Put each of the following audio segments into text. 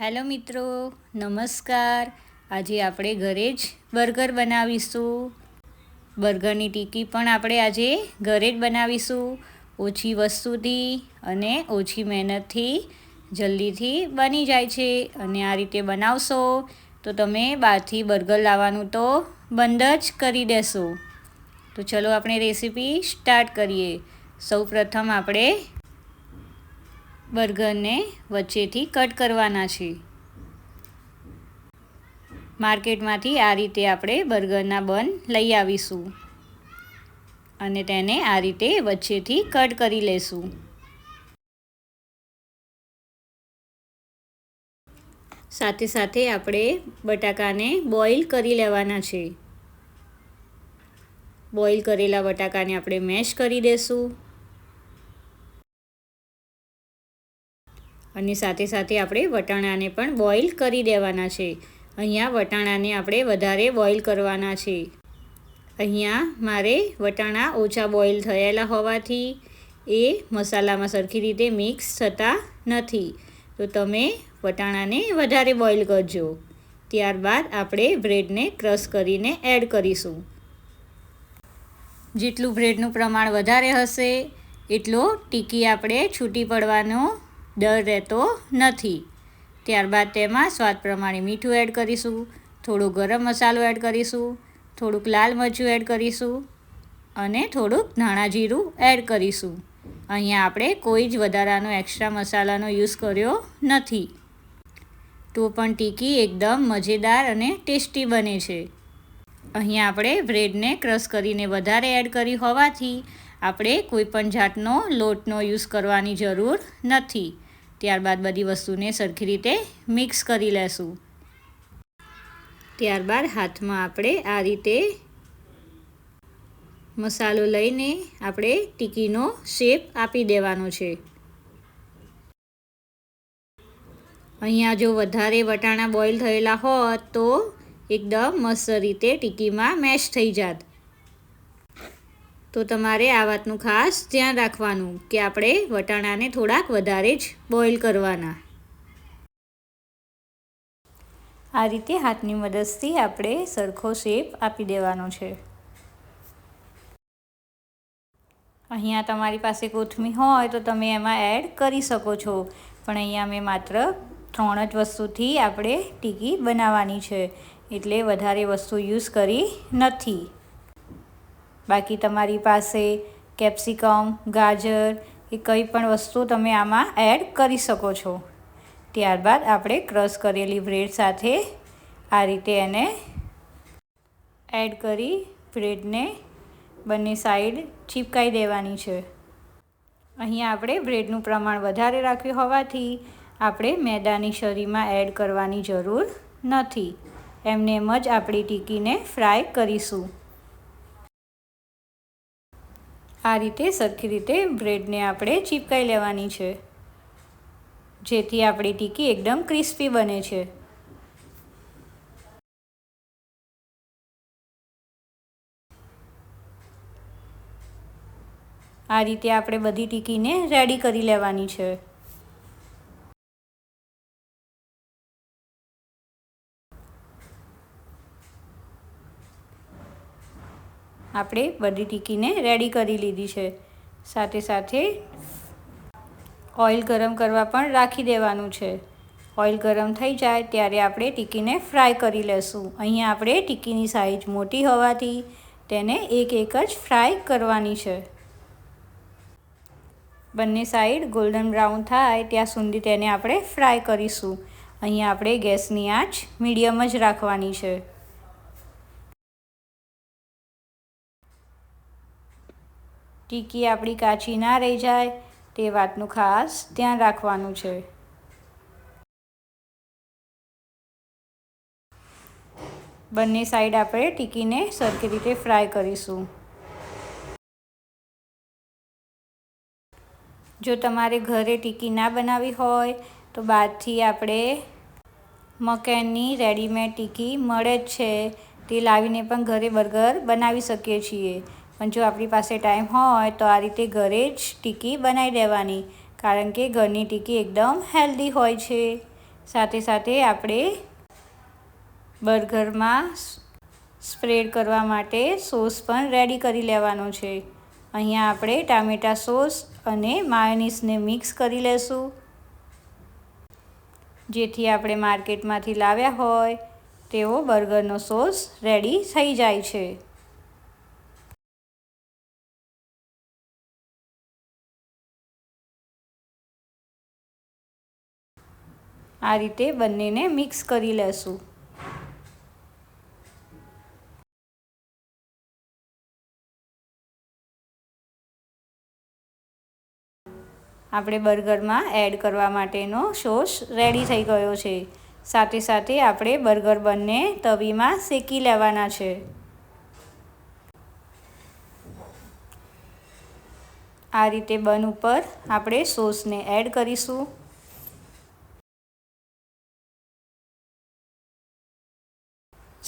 Hello મિત્રો, નમસ્કાર. આજે આપણે ઘરે જ બર્ગર બનાવીશું. બર્ગરની ટીકી પણ આપણે આજે ઘરે જ બનાવીશું. ઓછી વસ્તુથી અને ઓછી મહેનતથી જલ્દીથી બની જાય છે અને આ રીતે બનાવશો તો તમે બહારથી બર્ગર લાવવાનું તો બંધ જ કરી દેશો. તો ચલો આપણે રેસીપી સ્ટાર્ટ કરીએ. સૌ પ્રથમ આપણે બર્ગરને વચ્ચેથી કટ કરવાના છે. માર્કેટમાંથી આ રીતે આપણે બર્ગરના બન લઈ આવીશું અને તેને આ રીતે વચ્ચેથી કટ કરી લેશું. સાથે સાથે આપણે બટાકાને બોઇલ કરી લેવાના છે. બોઇલ કરેલા બટાકાને આપણે મેશ કરી દેશું. અને સાથે સાથે આપણે વટાણાને પણ બોઇલ કરી દેવાના છે. અહીંયા વટાણાને આપણે વધારે બોઇલ કરવાના છે. અહીંયા મારે વટાણા ઓછા બોઇલ થયેલા હોવાથી એ મસાલામાં સરખી રીતે મિક્સ થતા નથી. તો તમે વટાણાને વધારે બોઇલ કરજો. ત્યારબાદ આપણે બ્રેડને ક્રશ કરીને એડ કરીશું. જેટલું બ્રેડનું પ્રમાણ વધારે હશે, એટલો ટીકી આપણે છૂટી પડવાનો ડર રહેતો નથી. ત્યારબાદ તેમાં સ્વાદ પ્રમાણે મીઠું એડ કરીશું, થોડું ગરમ મસાલો એડ કરીશું, થોડુંક લાલ મરચું એડ કરીશું અને થોડુંક ધાણા જીરું એડ કરીશું. અહીંયા આપણે કોઈ જ વધારાનો એક્સ્ટ્રા મસાલાનો યુઝ કર્યો નથી. તો પણ ટીકી એકદમ મજેદાર અને ટેસ્ટી બને છે. અહીંયા આપણે બ્રેડને ક્રશ કરીને વધારે એડ કરી હોવાથી આપણે કોઈપણ જાતનો લોટનો યુઝ કરવાની જરૂર નથી. ત્યારબાદ બધી વસ્તુને સરખી રીતે મિક્સ કરી લેશું. ત્યારબાદ હાથમાં આપણે આ રીતે મસાલો લઈને આપણે ટીકીનો શેપ આપી દેવાનો છે. અહીંયા જો વધારે વટાણા બોઇલ થયેલા હોત તો એકદમ મસ્ત રીતે ટીકીમાં મેશ થઈ જાત. તો તમારે આ વાતનું ખાસ ધ્યાન રાખવાનું કે આપણે વટાણાને થોડાક વધારે જ બોઇલ કરવાના. આ રીતે હાથની મદદથી આપણે સરખો શેપ આપી દેવાનો છે. અહીંયા તમારી પાસે કોથમી હોય તો તમે એમાં એડ કરી શકો છો, પણ અહીંયા મેં માત્ર ત્રણ જ વસ્તુથી આપણે ટીકી બનાવવાની છે, એટલે વધારે વસ્તુ યુઝ કરી નથી. બાકી તમારી પાસે કેપ્સિકમ, ગાજર એ કંઈ પણ વસ્તુ તમે આમાં એડ કરી શકો છો. ત્યારબાદ આપણે ક્રશ કરેલી બ્રેડ સાથે આ રીતે એને એડ કરી બ્રેડને બંને સાઈડ ચીપકાઈ દેવાની છે. અહીંયા આપણે બ્રેડનું પ્રમાણ વધારે રાખ્યું હોવાથી આપણે મેદાની શરીમાં એડ કરવાની જરૂર નથી. એમને એમ જ આપણી ટીકીને ફ્રાય કરીશું. આ રીતે સરખી રીતે બ્રેડને આપણે ચીપકાઈ લેવાની છે. જેથી આપણી ટીકી એકદમ ક્રિસ્પી બને છે. આ રીતે આપણે બધી ટીકીને રેડી કરી લેવાની છે. આપણે બધી ટીકીને રેડી કરી લીધી છે. સાથે સાથે ઓઇલ ગરમ કરવા પણ રાખી દેવાનું છે. ઓઇલ ગરમ થઈ જાય ત્યારે આપણે ટીકીને ફ્રાય કરી લેશું. અહીંયા આપણે ટીકીની સાઈઝ મોટી હોવાથી તેને એક એક જ ફ્રાય કરવાની છે. બંને સાઈડ ગોલ્ડન બ્રાઉન થાય ત્યાં સુધી તેને આપણે ફ્રાય કરીશું. અહીંયા આપણે ગેસની આંચ મીડિયમ જ રાખવાની છે. ટીકી આપણી કાચી ના રહી જાય તે વાતનું ખાસ ધ્યાન રાખવાનું છે. બંને સાઈડ આપણે ટીકીને સરખી રીતે ફ્રાય કરીશું. જો તમારે ઘરે ટીકી ના બનાવી હોય, તો બહારથી આપણે મકેનની રેડીમેડ ટીકી મળે જ છે. તે લાવીને પણ ઘરે બર્ગર બનાવી શકીએ છીએ. પણ જો આપણી પાસે ટાઈમ હોય તો આ રીતે ઘરે જ ટીકી બનાવી દેવાની, કારણ કે ઘરની ટીકી એકદમ હેલ્ધી હોય છે. સાથે સાથે આપણે બર્ગરમાં સ્પ્રેડ કરવા માટે સોસ પણ રેડી કરી લેવાનો છે. અહીંયા આપણે ટામેટા સોસ અને માયોનીસને મિક્સ કરી લેશું. જેથી આપણે માર્કેટમાંથી લાવ્યા હોય તેવો બર્ગરનો સોસ રેડી થઈ જાય છે. આ રીતે બંનેને મિક્સ કરી લેશું. આપણે બર્ગરમાં એડ કરવા માટેનો સોસ રેડી થઈ ગયો છે. સાથે સાથે આપણે બર્ગર બંને તવીમાં શેકી લેવાના છે. આ રીતે બન ઉપર આપણે સોસને એડ કરીશું.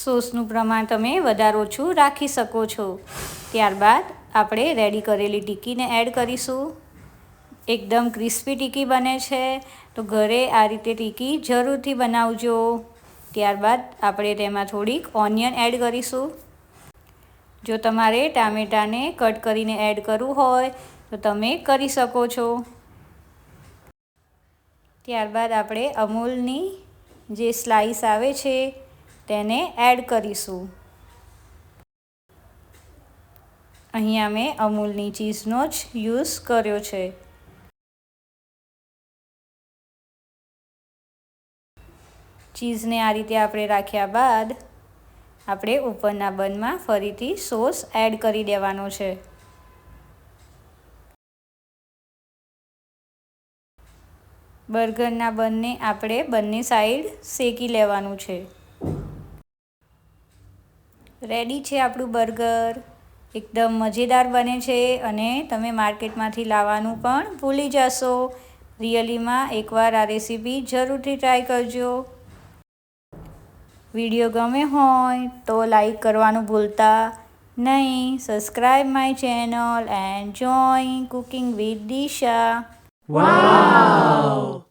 સોસનું પ્રમાણ તમે વધારે ઓછું રાખી શકો છો. ત્યારબાદ આપણે રેડી કરેલી ટીકીને એડ કરીશું. એકદમ ક્રિસ્પી ટીકી બને છે. તો ઘરે આ રીતે ટીકી જરૂરથી બનાવજો. ત્યારબાદ આપણે તેમાં થોડીક ઓનિયન એડ કરીશું. જો તમારે ટામેટાને કટ કરીને એડ કરવું હોય, તો તમે કરી શકો છો. ત્યારબાદ આપણે અમૂલની જે સ્લાઈસ આવે છે તેને એડ કરીશું. અહીંયા મેં અમૂલની ચીઝનો જ યુઝ કર્યો છે. ચીઝને આ રીતે આપણે રાખ્યા બાદ આપણે ઉપરના બનમાં ફરીથી સોસ એડ કરી દેવાનો છે. બર્ગરના બંને આપણે બંને સાઈડ શેકી લેવાનું છે. રેડી છે આપણું બર્ગર. એકદમ મજેદાર બને છે અને તમે માર્કેટમાંથી લાવવાનું પણ ભૂલી જશો. રિયલીમાં એકવાર આ રેસીપી જરૂરથી ટ્રાય કરજો. વીડિયો ગમે હોય તો લાઈક કરવાનું ભૂલતા નહીં. Subscribe my channel and join cooking with Disha. Wow!